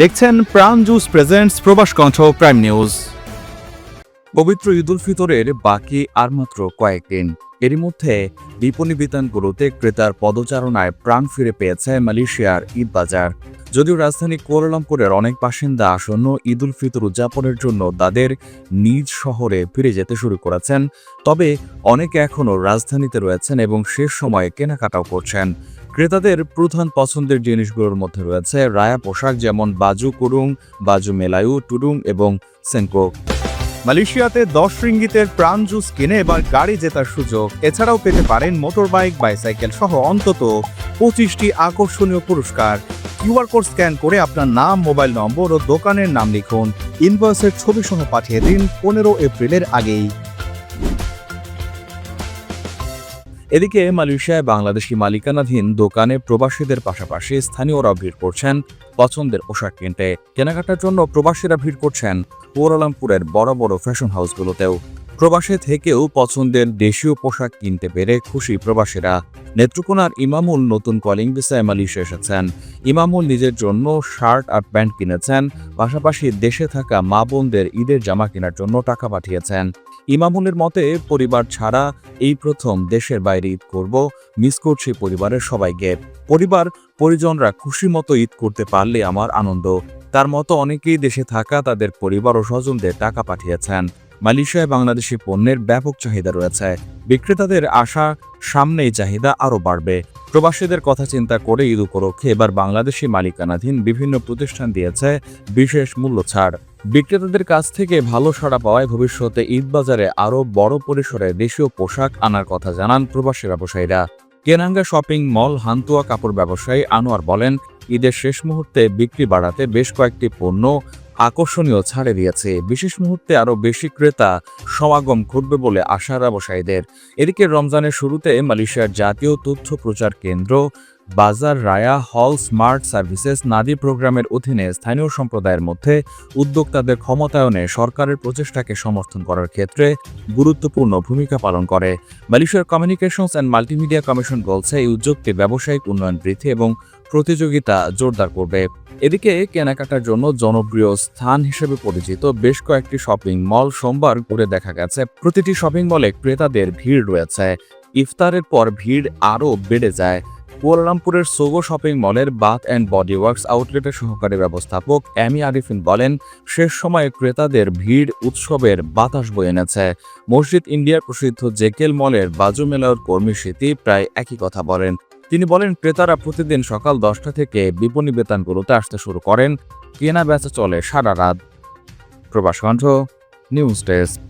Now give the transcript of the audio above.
দেখছেন প্রাণ juice presents প্রবাস কণ্ঠ প্রাইম নিউজ পবিত্র ঈদুল ফিতরের বাকি আর মাত্র কয়েকদিন, এরই মধ্যে বিপণী বিতানগুলোতে ক্রেতার পদচারণায় প্রাণ ফিরে পেয়েছে মালয়েশিয়ার ঈদ বাজার। যদিও রাজধানী কুয়ালালামপুরের অনেক বাসিন্দা আসন্ন ঈদুল ফিতর উদযাপনের জন্য তাদের নিজ শহরে ফিরে যেতে শুরু করেছেন, তবে অনেকে এখনও রাজধানীতে রয়েছেন এবং শেষ সময়ে কেনাকাটাও করছেন। ক্রেতাদের প্রধান পছন্দের জিনিসগুলোর মধ্যে রয়েছে রায়া পোশাক যেমন বাজু কুরুং, বাজু মেলায়ু, টুডুং এবং সেনকো। মালয়েশিয়াতে দশ রিঙ্গিতের প্রাণ জুস কিনে এবার গাড়ি জেতার সুযোগ। এছাড়াও পেতে পারেন মোটর বাইক বাইসাইকেল সহ অন্তত পঁচিশটি আকর্ষণীয় পুরস্কার। কিউআর কোড স্ক্যান করে আপনার নাম, মোবাইল নম্বর ও দোকানের নাম লিখুন। ইনভয়েসের ছবি সহ পাঠিয়ে দিন পনেরো এপ্রিলের আগেই। এদিকে মালয়েশিয়ায় বাংলাদেশি মালিকানাধীন দোকানে প্রবাসীদের পাশাপাশি স্থানীয়রা ভিড় করছেন পছন্দের পোশাক কিনতে। কেনাকাটার জন্য প্রবাসীরা ভিড় করছেন কুয়ালালামপুরের বড় বড় ফ্যাশন হাউসগুলোতেও। প্রবাসে থেকেও পছন্দের দেশীয় পোশাক কিনতে পেরে খুশি প্রবাসীরা। নেত্রকোনার ইমামুল নতুন কলিং ভিসায় মালয়েশিয়া এসেছেন। ইমামুল নিজের জন্য শার্ট আর প্যান্ট কিনেছেন, পাশাপাশি দেশে থাকা মা বোনদের ঈদের জামা কেনার জন্য টাকা পাঠিয়েছেন। ইমামুলের মতে, পরিবার ছাড়া এই প্রথম দেশের বাইরে ঈদ করব, মিস করছি পরিবারের সবাইকে। পরিবার, পরিজনরা খুশি মতো ঈদ করতে পারলে আমার আনন্দ। তার মতো অনেকেই দেশে থাকা তাদের পরিবার ও স্বজনদের টাকা পাঠিয়েছেন। মালয়েশিয়ায় বাংলাদেশি পণ্যের ব্যাপক চাহিদা রয়েছে। বিক্রেতাদের আশা, সামনেই চাহিদা আরও বাড়বে। প্রবাসীদের কথা চিন্তা করে ঈদ উপলক্ষে এবার বাংলাদেশি মালিকানাধীন বিভিন্ন প্রতিষ্ঠান দিয়েছে বিশেষ মূল্য ছাড়। বিক্রেতাদের কাছ থেকে ভালো সাড়া পাওয়ায় ভবিষ্যতে ঈদ বাজারে আরও বড় পরিসরে দেশীয় পোশাক আনার কথা জানান প্রবাসী ব্যবসায়ীরা। কেনাঙ্গা শপিং মল হান্তুয়া কাপড় ব্যবসায়ী আনোয়ার বলেন, ঈদের শেষ মুহূর্তে বিক্রি বাড়াতে বেশ কয়েকটি পণ্য আকর্ষণীয় ছাড়ে দিয়েছে। বিশেষ মুহূর্তে আরও বেশি ক্রেতা সমাগম ঘটবে বলে আশা ব্যবসায়ীদের। এদিকে রমজানের শুরুতে মালয়েশিয়ার জাতীয় তথ্য প্রচার কেন্দ্র বাজার রায়া, হল, স্মার্ট সার্ভিসেস, নাদি প্রোগ্রামের অধীনে স্থানীয় সম্প্রদায়ের মধ্যে উদ্যোক্তাদের ক্ষমতায়নে সরকারের প্রচেষ্টাকে সমর্থন করার ক্ষেত্রে গুরুত্বপূর্ণ ভূমিকা পালন করে। মালয়েশিয়ার কমিউনিকেশনস অ্যান্ড মাল্টিমিডিয়া কমিশন বলছে, এই উদ্যোগটি ব্যবসায়িক উন্নয়ন বৃদ্ধি এবং প্রতিযোগিতা জোরদার করবে। এদিকে কেনাকাটার জন্য জনপ্রিয় স্থান হিসেবে পরিচিত বেশ কয়েকটি শপিং মল সোমবার ঘুরে দেখা গেছে। প্রতিটি শপিং মলে ক্রেতাদের ভিড় রয়েছে। ইফতারের পর ভিড় আরও বেড়ে যায়। কুয়ালালামপুরের সোগো শপিং মলের বাথ অ্যান্ড বডি ওয়ার্কস আউটলেটের সহকারী ব্যবস্থাপক অ্যামি আরিফিন বলেন, শেষ সময়ে ক্রেতাদের ভিড় উৎসবের বাতাস বয়ে এনেছে। মসজিদ ইন্ডিয়ার প্রসিদ্ধ জেকেল মলের বাজু মেলার কর্মী স্মৃতি প্রায় একই কথা বলেন। তিনি বলেন, ক্রেতারা প্রতিদিন সকাল দশটা থেকে বিপণী বেতনগুলোতে আসতে শুরু করেন। কেনা বেচা চলে সারা রাত। প্রবাস কণ্ঠ, নিউজ ডেস্ক।